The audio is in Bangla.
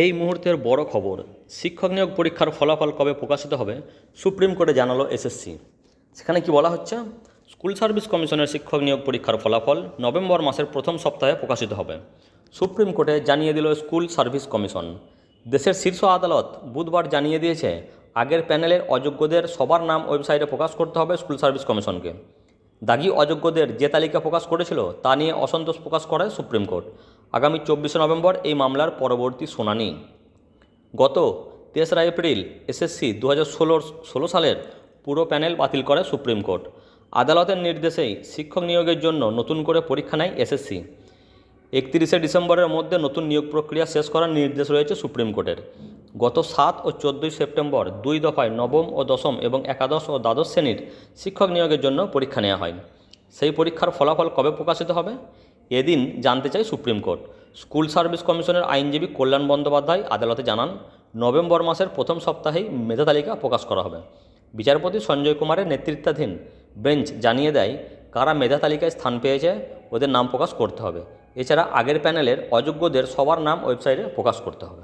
এই মুহূর্তের বড় খবর, শিক্ষক নিয়োগ পরীক্ষার ফলাফল কবে প্রকাশিত হবে, সুপ্রিম কোর্টে জানালো এসএসসি। সেখানে কি বলা হচ্ছে? স্কুল সার্ভিস কমিশনের শিক্ষক নিয়োগ পরীক্ষার ফলাফল নভেম্বর মাসের প্রথম সপ্তাহে প্রকাশিত হবে। সুপ্রিম কোর্টে জানিয়ে দিল স্কুল সার্ভিস কমিশন। দেশের শীর্ষ আদালত বুধবার জানিয়ে দিয়েছে, আগের প্যানেলের অযোগ্যদের সবার নাম ওয়েবসাইটে প্রকাশ করতে হবে স্কুল সার্ভিস কমিশনকে। দাগি অযোগ্যদের যে তালিকা প্রকাশ করেছিল, তা নিয়ে অসন্তোষ প্রকাশ করে সুপ্রিম কোর্ট। আগামী চব্বিশে নভেম্বর এই মামলার পরবর্তী শুনানি। গত তেসরা এপ্রিল এসএসসি দু হাজার ষোলো সালের পুরো প্যানেল বাতিল করে সুপ্রিম কোর্ট। আদালতের নির্দেশেই শিক্ষক নিয়োগের জন্য নতুন করে পরীক্ষা নেয় এসএসসি। একত্রিশে ডিসেম্বরের মধ্যে নতুন নিয়োগ প্রক্রিয়া শেষ করার নির্দেশ রয়েছে সুপ্রিম কোর্টের। গত সাত ও চোদ্দোই সেপ্টেম্বর দুই দফায় নবম ও দশম এবং একাদশ ও দ্বাদশ শ্রেণির শিক্ষক নিয়োগের জন্য পরীক্ষা নেওয়া হয়। সেই পরীক্ষার ফলাফল কবে প্রকাশিত হবে? এদিন জানতে চাই সুপ্রিম কোর্ট। স্কুল সার্ভিস কমিশনের আইনজীবী কল্যাণ বন্দ্যোপাধ্যায় আদালতে জানান, নভেম্বর মাসের প্রথম সপ্তাহেই মেধা তালিকা প্রকাশ করা হবে। বিচারপতি সঞ্জয় কুমারের নেতৃত্বাধীন বেঞ্চ জানিয়ে দেয়, কারা মেধা তালিকায় স্থান পেয়েছে, ওদের নাম প্রকাশ করতে হবে। এছাড়া আগের প্যানেলের অযোগ্যদের সবার নাম ওয়েবসাইটে প্রকাশ করতে হবে।